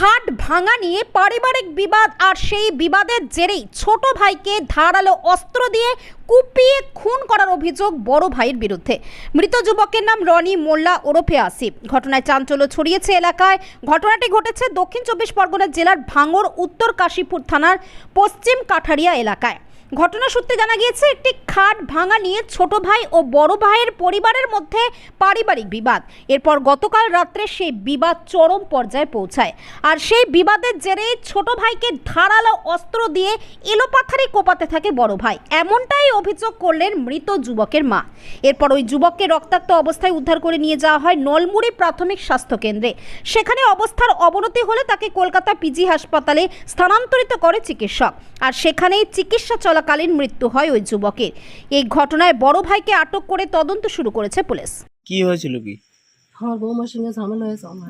খাট ভাঙা নিয়ে পারিবারিক বিবাদ, আর সেই বিবাদের জেরেই ছোট ভাইকে ধারালো অস্ত্র দিয়ে কুপিয়ে খুন করার অভিযোগ বড় ভাইয়ের বিরুদ্ধে। মৃত যুবকের নাম রনি মোল্লা ওরফে আসিফ। ঘটনায় চাঞ্চল্য ছড়িয়েছে এলাকায়। ঘটনাটি ঘটেছে দক্ষিণ চব্বিশ পরগনা জেলার ভাঙড়, উত্তর কাশীপুর থানার পশ্চিম কাঠারিয়া এলাকায়। ঘটনা সূত্রে জানা গিয়েছে, একটি খাট ভাঙা নিয়ে ছোট ভাই ও বড় ভাইয়ের পরিবারের মধ্যে পারিবারিক বিবাদ। এরপর গতকাল রাত্রে সেই বিবাদ চরম পর্যায়ে পৌঁছায়। আর সেই বিবাদের জেরে ছোট ভাইকে ধারালো অস্ত্র দিয়ে এলোপাথারি কোপাতে থাকে বড় ভাই। এমনটাই অভিযোগ করলেন মৃত যুবকের মা। এরপর ওই যুবককে রক্তাক্ত অবস্থায় উদ্ধার করে নিয়ে যাওয়া হয় নলমুড়ি প্রাথমিক স্বাস্থ্য কেন্দ্রে। সেখানে অবস্থার অবনতি হলে তাকে কলকাতা পিজি হাসপাতালে স্থানান্তরিত করে চিকিৎসক। আর সেখানেই চিকিৎসা চলাকালীন মৃত্যু হয় ওই যুবকের। এই ঘটনায় বড় ভাইকে আটক করে তদন্ত শুরু করেছে পুলিশ। কি হয়েছিল কি? আমার বৌমার সঙ্গে ঝামেলা হয়েছে আমার।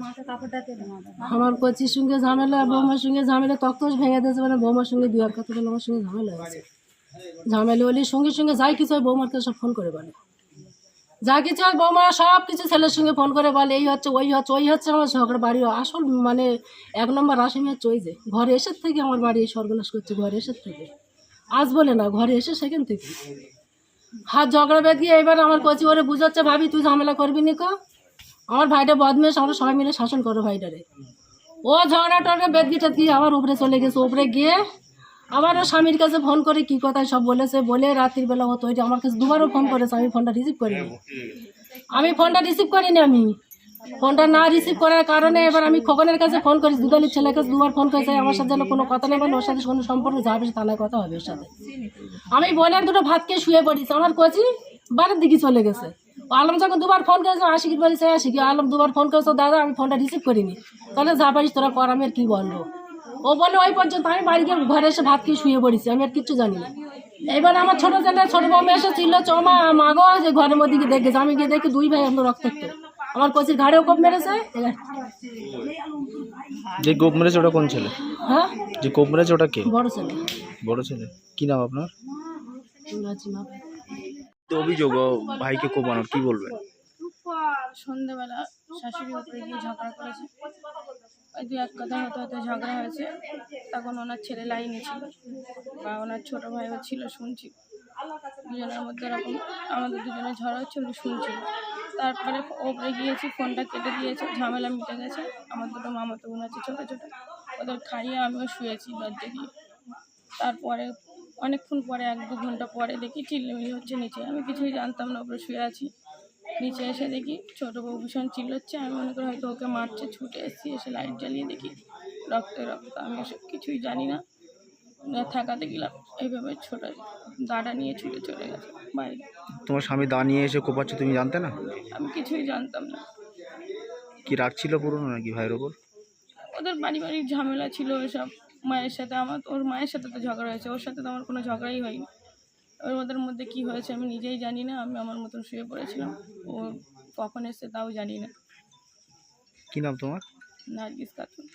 আমার কচির সঙ্গে ঝামেলা বৌমার সঙ্গে ঝামেলা তক্তস ভেঙে দিয়েছে মানে বৌমার সঙ্গে দু আর কথা বলে আমার সঙ্গে ঝামেলা হয়েছে। ঝামেলা হলে সঙ্গে সঙ্গে যাই কিছু হয় বৌমার কাছে সব ফোন করে বলে। যা কিছু হয় বৌমা সব কিছু ছেলের সঙ্গে ফোন করে বলে এই হচ্ছে ওই হচ্ছে ওই হচ্ছে আমার ঝগড়া বাড়ি। আসল মানে এক নম্বর আসামি হচ্ছে ওই যে ঘরে এসে থেকে আমার বাড়ি সর্বনাশ করছে ঘরে এসে থেকে। আজ বলে না, ঘরে এসে সেখান থেকে। হাত ঝগড়া বেঁধে গিয়ে এবার আমার কচি ওরে বুঝাচ্ছে, ভাবি, তুই ঝামেলা করবি নি কো? আমার ভাইটা বদমেশ, আমরা সবাই মিলে শাসন করো ভাইটারে। ও ঝগড়া টগড়া বেদগি টেদগি আবার উপরে চলে গেছে। উপরে গিয়ে আবার ও স্বামীর কাছে ফোন করে কি কথায় সব বলেছে, বলে রাত্রির বেলা তৈরি আমার কাছে দুবারও ফোন করেছে, আমি ফোনটা রিসিভ করিনি। আমি ফোনটা রিসিভ করিনি আমি। ফোনটা না রিসিভ করার কারণে এবার আমি খোকনের কাছে ফোন করি দুদালির ছেলের কাছে দুবার ফোন করেছে, আমার সাথে যেন কোনো কথা নেই বলে ওর সাথে কোনো সম্পর্ক যাবে থানায় কথা হবে ওর সাথে। আমি বললাম দুটো ভাত খেয়ে শুয়ে পড়িস আমার কচি বাড়ির দিকে চলে গেছে। আলম যখন দুবার ফোন করেছে আশিকি বলেছে আশিকি আলম দুবার ফোন করেছে দাদা, আমি ফোনটা রিসিভ করিনি। তাহলে যা পারিস তোরা কর, আমি আর কি বলব? ও বলে, ওই পর্যন্ত আমি বাড়ি গিয়ে ঘরে এসে ভাত খেয়ে শুয়ে পড়েছি, আমি আর কিচ্ছু জানি না। এবার আমার ছোট ছেলে, ছোট বৌমা এসেছিল চমা মাগো যে ঘরের মধ্যে গিয়ে দেখেছে আমি গিয়ে দেখি দুই ভাই আমরা রক্তাক্ত। আমার কচির ঘাড়েও কোপ মেরেছে। যে কোপ মেরেছে ওটা কোন ছেলে? হ্যাঁ? যে কোপ মেরেছে ওটা কে? বড় ছেলে। বড় ছেলে। কি নাম আপনার? তো অভিযোগ ও ভাইকে কোপানোর কি বলবেন সন্ধ্যেবেলা শাশুড়ি উপরে গিয়ে ঝগড়া করেছে। ওই দু এক কথা হতে হতে ঝগড়া হয়েছে। তখন ওনার ছেলে লাইনে ছিল বা ওনার ছোট ভাইও ছিল শুনছি। দুজনের মধ্যে এরকম আমাদের দুজনের ঝড় হচ্ছে উনি শুনছিল তারপরে ওপরে গিয়েছি ফোনটা কেটে দিয়েছে, ঝামেলা মিটে গেছে। আমার দুটো মামাতো বোন আছে ছোটো ছোটো, ওদের খাইয়ে আমিও শুয়েছি দরজা দিয়ে তারপরে অনেকক্ষণ পরে, এক দু ঘণ্টা পরে দেখি চিল্লিমিলি হচ্ছে নিচে। আমি কিছুই জানতাম না, ওপরে শুয়ে আছি। নিচে এসে দেখি ছোটো বউ ভীষণ চিল্লাচ্ছে। আমি মনে করি হয়তো ওকে মারছে, ছুটে এসেছি, এসে লাইট জ্বালিয়ে দেখি। রক্ত রক্ত, আমি এসব কিছুই জানি না না। থাকাতে গেলাম। এইভাবে ছোটো দাঁড়া নিয়ে ছুটে চলে গেছে বাইরে। তোমার স্বামী দা নিয়ে এসে কোপাচ্ছে তুমি জানতে না? আমি কিছুই জানতাম না। কি রাখছিল পুরনো নাকি ভাইয়ের ওপর? ওদের পারিবারিক ঝামেলা ছিল এসব। মায়ের সাথে আমার ওর মায়ের সাথে তো ঝগড়া হয়েছে ওর সাথে তো আমার কোনো ঝগড়াই হয়নি। ওর ওদের মধ্যে কি হয়েছে আমি নিজেই জানি না আমি আমার মতন শুয়ে পড়েছিলাম। ও কখন এসছে তাও জানি না। কি নাম তোমার? নার্গিস খাতুন